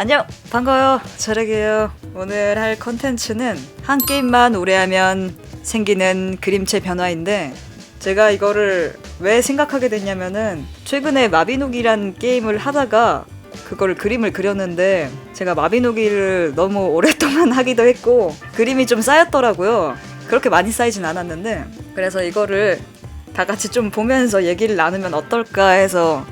안녕. 반가워요. 저력이에요. 오늘 할 컨텐츠는 한 게임만 오래 하면 생기는 그림체 변화인데 제가 이거를 왜 생각하게 됐냐면은 최근에 마비노기란 게임을 하다가 그걸 그림을 그렸는데 제가 마비노기를 너무 오랫동안 하기도 했고 그림이 좀 쌓였더라고요. 그렇게 많이 쌓이진 않았는데 그래서 이거를 다 같이 좀 보면서 얘기를 나누면 어떨까 해서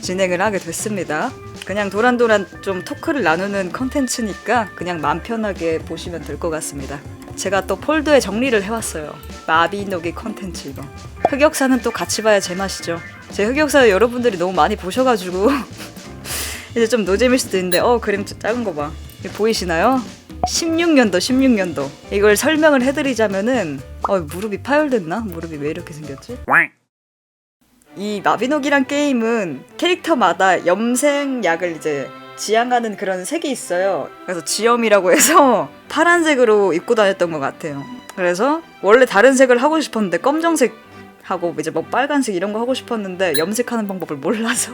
진행을 하게 됐습니다. 그냥 도란도란 좀 토크를 나누는 컨텐츠니까 그냥 마음 편하게 보시면 될 것 같습니다. 제가 또 폴더에 정리를 해왔어요. 마비노기 컨텐츠 이거. 흑역사는 또 같이 봐야 제맛이죠. 제 흑역사 여러분들이 너무 많이 보셔가지고 이제 좀 노잼일 수도 있는데 어 그림 작은 거 봐. 보이시나요? 16년도 16년도 이걸 설명을 해드리자면은 어 무릎이 파열됐나? 무릎이 왜 이렇게 생겼지? 이 마비노기란 게임은 캐릭터마다 염색약을 이제 지향하는 그런 색이 있어요. 그래서 지염이라고 해서 파란색으로 입고 다녔던 것 같아요. 그래서 원래 다른 색을 하고 싶었는데 검정색 하고 이제 뭐 빨간색 이런 거 하고 싶었는데 염색하는 방법을 몰라서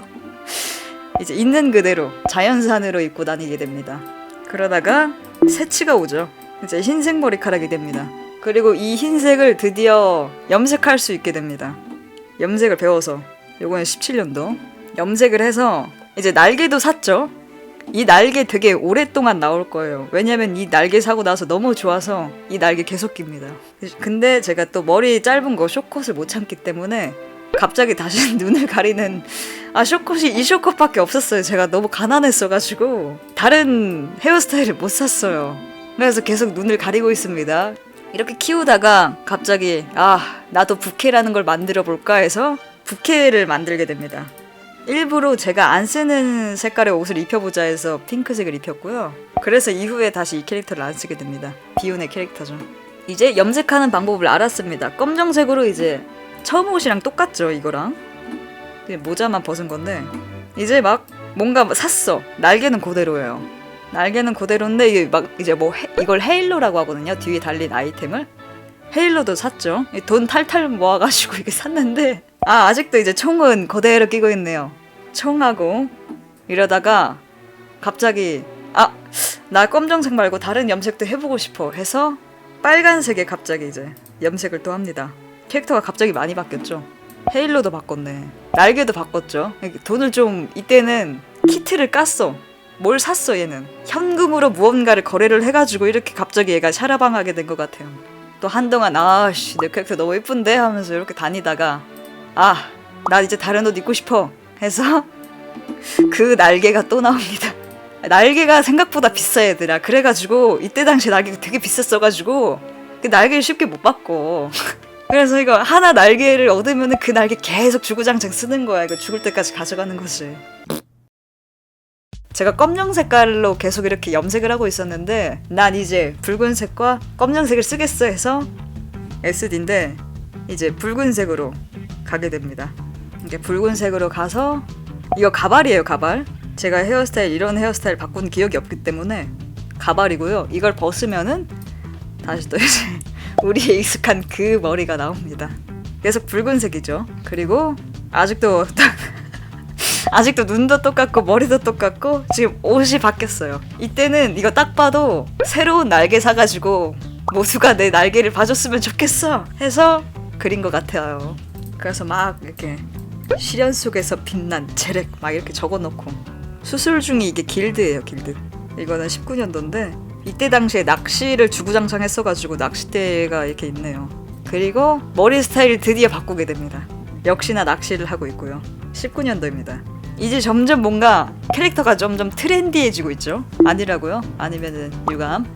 이제 있는 그대로 자연산으로 입고 다니게 됩니다. 그러다가 새치가 오죠. 이제 흰색 머리카락이 됩니다. 그리고 이 흰색을 드디어 염색할 수 있게 됩니다. 염색을 배워서 요거는 17년도 염색을 해서 이제 날개도 샀죠. 이 날개 되게 오랫동안 나올 거예요. 왜냐면 이 날개 사고 나서 너무 좋아서 이 날개 계속 깁니다. 근데 제가 또 머리 짧은 거 쇼컷을 못 참기 때문에 갑자기 다시 눈을 가리는 아 쇼컷이 이 쇼컷밖에 없었어요. 제가 너무 가난했어가지고 다른 헤어스타일을 못 샀어요. 그래서 계속 눈을 가리고 있습니다. 이렇게 키우다가 갑자기 아 나도 부케라는 걸 만들어 볼까 해서 부케를 만들게 됩니다. 일부러 제가 안 쓰는 색깔의 옷을 입혀보자 해서 핑크색을 입혔고요. 그래서 이후에 다시 이 캐릭터를 안 쓰게 됩니다. 비운의 캐릭터죠. 이제 염색하는 방법을 알았습니다. 검정색으로 이제 처음 옷이랑 똑같죠 이거랑. 모자만 벗은 건데 이제 막 뭔가 샀어. 날개는 그대로예요. 날개는 그대로인데 이게 막 이제 뭐 헤- 이걸 헤일로라고 하거든요. 뒤에 달린 아이템을 헤일로도 샀죠. 이돈 탈탈 모아가지고 이게 샀는데 아 아직도 이제 총은 그대로 끼고 있네요. 총하고 이러다가 갑자기 아 나 검정색 말고 다른 염색도 해보고 싶어 해서 빨간색에 갑자기 이제 염색을 또 합니다. 캐릭터가 갑자기 많이 바뀌었죠. 헤일로도 바꿨네. 날개도 바꿨죠. 돈을 좀 이때는 키트를 깠어. 뭘 샀어 얘는? 현금으로 무언가를 거래를 해가지고 이렇게 갑자기 얘가 샤라방하게 된 것 같아요. 또 한동안 아씨 내 캐릭터 너무 예쁜데? 하면서 이렇게 다니다가 아 나 이제 다른 옷 입고 싶어. 해서 그 날개가 또 나옵니다. 날개가 생각보다 비싸 얘들아. 그래가지고 이때 당시 날개가 되게 비쌌어가지고 그 날개를 쉽게 못 바꿔 그래서 이거 하나 날개를 얻으면 그 날개 계속 주구장창 쓰는 거야. 이거 죽을 때까지 가져가는 거지 제가 검정 색깔로 계속 이렇게 염색을 하고 있었는데 난 이제 붉은색과 검정색을 쓰겠어 해서 SD인데 이제 붉은색으로 가게 됩니다. 이게 붉은색으로 가서 이거 가발이에요 가발. 제가 헤어스타일 이런 헤어스타일 바꾼 기억이 없기 때문에 가발이고요. 이걸 벗으면은 다시 또 이제 우리의 익숙한 그 머리가 나옵니다. 계속 붉은색이죠. 그리고 아직도 아직도 눈도 똑같고 머리도 똑같고 지금 옷이 바뀌었어요. 이때는 이거 딱 봐도 새로운 날개 사가지고 모두가 내 날개를 봐줬으면 좋겠어 해서 그린 것 같아요. 그래서 막 이렇게 시련 속에서 빛난 재렉 막 이렇게 적어놓고 수술 중이 이게 길드예요 길드. 이거는 19년도인데 이때 당시에 낚시를 주구장창 했어가지고 낚싯대가 이렇게 있네요. 그리고 머리 스타일을 드디어 바꾸게 됩니다. 역시나 낚시를 하고 있고요. 19년도입니다. 이제 점점 뭔가 캐릭터가 점점 트렌디해지고 있죠? 아니라고요? 아니면은 유감?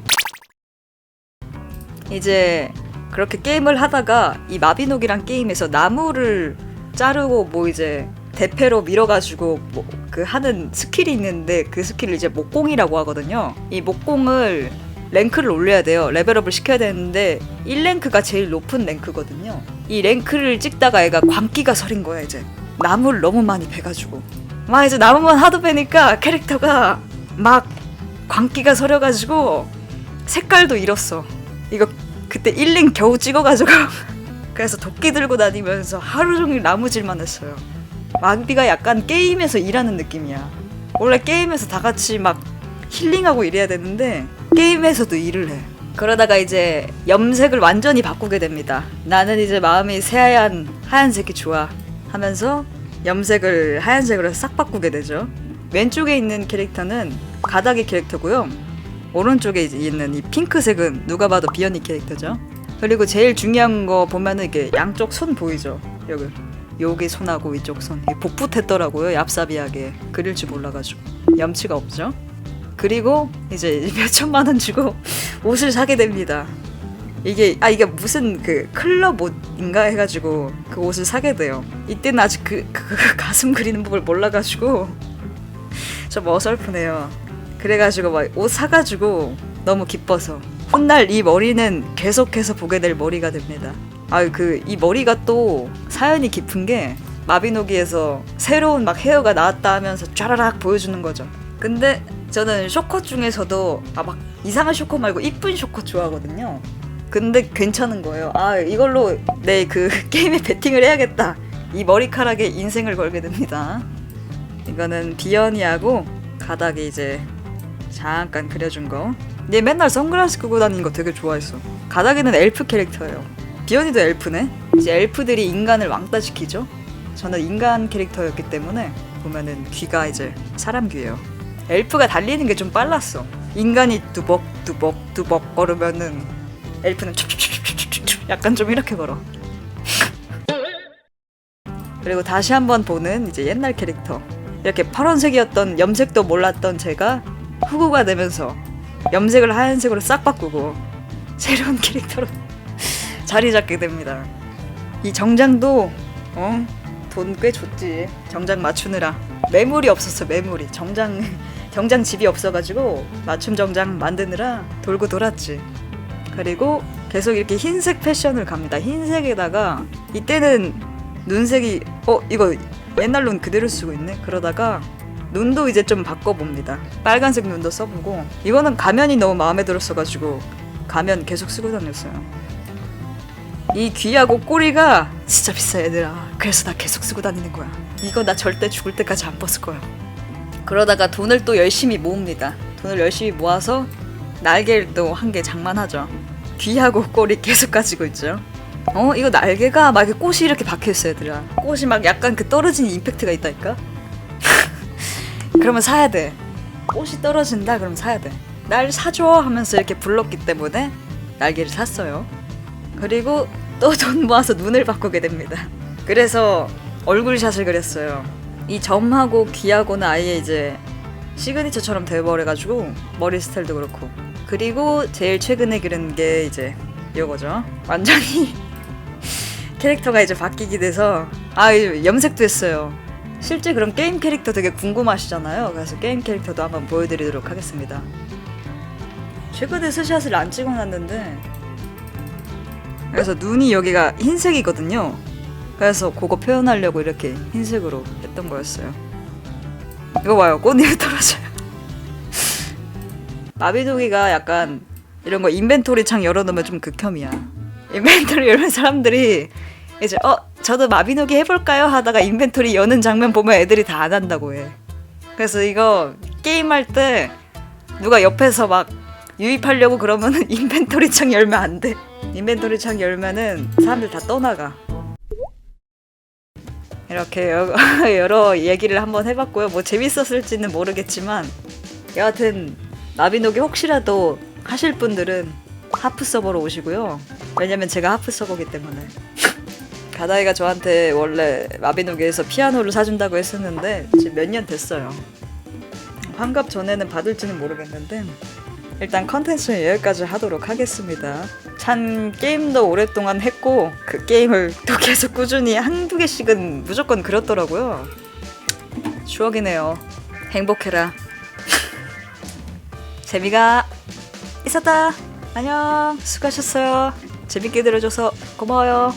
이제 그렇게 게임을 하다가 이 마비노기란 게임에서 나무를 자르고 뭐 이제 대패로 밀어가지고 뭐 그 하는 스킬이 있는데 그 스킬을 이제 목공이라고 하거든요. 이 목공을 랭크를 올려야 돼요. 레벨업을 시켜야 되는데 1랭크가 제일 높은 랭크거든요. 이 랭크를 찍다가 애가 광기가 서린 거야 이제. 나무를 너무 많이 베가지고. 막 이제 나무만 하도 베니까 캐릭터가 막 광기가 서려가지고 색깔도 잃었어. 이거 그때 1랭 겨우 찍어가지고 그래서 도끼 들고 다니면서 하루 종일 나무질만 했어요. 마비가 약간 게임에서 일하는 느낌이야. 원래 게임에서 다 같이 막 힐링하고 이래야 되는데 게임에서도 일을 해. 그러다가 이제 염색을 완전히 바꾸게 됩니다. 나는 이제 마음이 새하얀 하얀색이 좋아 하면서 염색을 하얀색으로 싹 바꾸게 되죠. 왼쪽에 있는 캐릭터는 가닥이 캐릭터고요. 오른쪽에 있는 이 핑크색은 누가 봐도 비연이 캐릭터죠. 그리고 제일 중요한 거 보면은 이게 양쪽 손 보이죠? 여기 여기 손하고 이쪽 손 복붙했더라고요. 얍삽이하게 그릴 줄 몰라가지고 염치가 없죠. 그리고 이제 몇 천만 원 주고 옷을 사게 됩니다. 이게 아 이게 무슨 그 클럽 옷인가 해가지고 그 옷을 사게 돼요. 이때는 아직 그, 그, 그 가슴 그리는 법을 몰라가지고 좀 어설프네요. 그래가지고 막 옷 사가지고 너무 기뻐서 훗날 이 머리는 계속해서 보게 될 머리가 됩니다. 아 그 이 머리가 또 사연이 깊은 게 마비노기에서 새로운 막 헤어가 나왔다 하면서 쫘라락 보여주는 거죠. 근데 저는 쇼컷 중에서도 아 막 이상한 쇼컷 말고 이쁜 쇼컷 좋아하거든요. 근데 괜찮은 거예요. 아 이걸로 내 그 게임에 베팅을 해야겠다. 이 머리카락에 인생을 걸게 됩니다. 이거는 비연이하고 가닥에 이제 잠깐 그려준 거. 얘 맨날 선글라스 끄고 다니는 거 되게 좋아했어. 가닥에는 엘프 캐릭터예요. 비연이도 엘프네. 이제 엘프들이 인간을 왕따시키죠. 저는 인간 캐릭터였기 때문에 보면은 귀가 이제 사람 귀예요. 엘프가 달리는 게 좀 빨랐어. 인간이 뚜벅 걸으면은 엘프는 약간 좀 이렇게 걸어. 그리고 다시 한번 보는 이제 옛날 캐릭터. 이렇게 파란색이었던 염색도 몰랐던 제가 후구가 되면서 염색을 하얀색으로 싹 바꾸고 새로운 캐릭터로 자리 잡게 됩니다. 이 정장도 어? 돈 꽤 줬지. 정장 맞추느라 매물이 없었어. 매물이 정장 정장 집이 없어가지고 맞춤 정장 만드느라 돌고 돌았지. 그리고 계속 이렇게 흰색 패션을 갑니다. 흰색에다가 이때는 눈색이 어 이거 옛날 눈 그대로 쓰고 있네. 그러다가 눈도 이제 좀 바꿔봅니다. 빨간색 눈도 써보고 이거는 가면이 너무 마음에 들었어가지고 가면 계속 쓰고 다녔어요. 이 귀하고 꼬리가 진짜 비싸 얘들아. 그래서 나 계속 쓰고 다니는 거야. 이거 나 절대 죽을 때까지 안 벗을 거야. 그러다가 돈을 또 열심히 모읍니다. 돈을 열심히 모아서 날개를 또한개 장만하죠. 귀하고 꼬리 계속 가지고 있죠. 어 이거 날개가 막 이렇게 꽃이 이렇게 박혀 있어 얘들아. 꽃이 막 약간 그 떨어지는 임팩트가 있다니까. 그러면 사야 돼. 꽃이 떨어진다 그럼 사야 돼. 날 사줘 하면서 이렇게 불렀기 때문에 날개를 샀어요. 그리고 또 돈 모아서 눈을 바꾸게 됩니다. 그래서 얼굴샷을 그렸어요. 이 점하고 귀하고는 아예 이제 시그니처처럼 돼버려가지고 머리 스타일도 그렇고 그리고 제일 최근에 그린 게 이제 이거죠. 완전히 캐릭터가 이제 바뀌게 돼서 아 염색도 했어요. 실제 그런 게임 캐릭터 되게 궁금하시잖아요. 그래서 게임 캐릭터도 한번 보여드리도록 하겠습니다. 최근에 스샷을 안 찍어놨는데 그래서 눈이 여기가 흰색이거든요. 그래서 그거 표현하려고 이렇게 흰색으로 했던 거였어요. 이거 봐요. 꽃잎이 떨어져요. 마비노기가 약간 이런 거 인벤토리 창 열어놓으면 좀 극혐이야. 인벤토리 열면 사람들이 이제 어 저도 마비노기 해볼까요 하다가 인벤토리 여는 장면 보면 애들이 다 안 한다고 해. 그래서 이거 게임할 때 누가 옆에서 막 유입하려고 그러면은 인벤토리 창 열면 안 돼. 인벤토리 창 열면은 사람들 다 떠나가. 이렇게 여, 여러 얘기를 한번 해봤고요. 뭐 재밌었을지는 모르겠지만 여하튼 나비노기 혹시라도 하실 분들은 하프 서버로 오시고요. 왜냐면 제가 하프 서버기 때문에. 가다이가 저한테 원래 마비노기에서 피아노를 사준다고 했었는데 지금 몇 년 됐어요. 환갑 전에는 받을지는 모르겠는데 일단 컨텐츠는 여기까지 하도록 하겠습니다. 참 게임도 오랫동안 했고 그 게임을 또 계속 꾸준히 한두 개씩은 무조건 그렸더라고요. 추억이네요. 행복해라. 재미가 있었다. 안녕. 수고하셨어요. 재밌게 들어줘서 고마워요.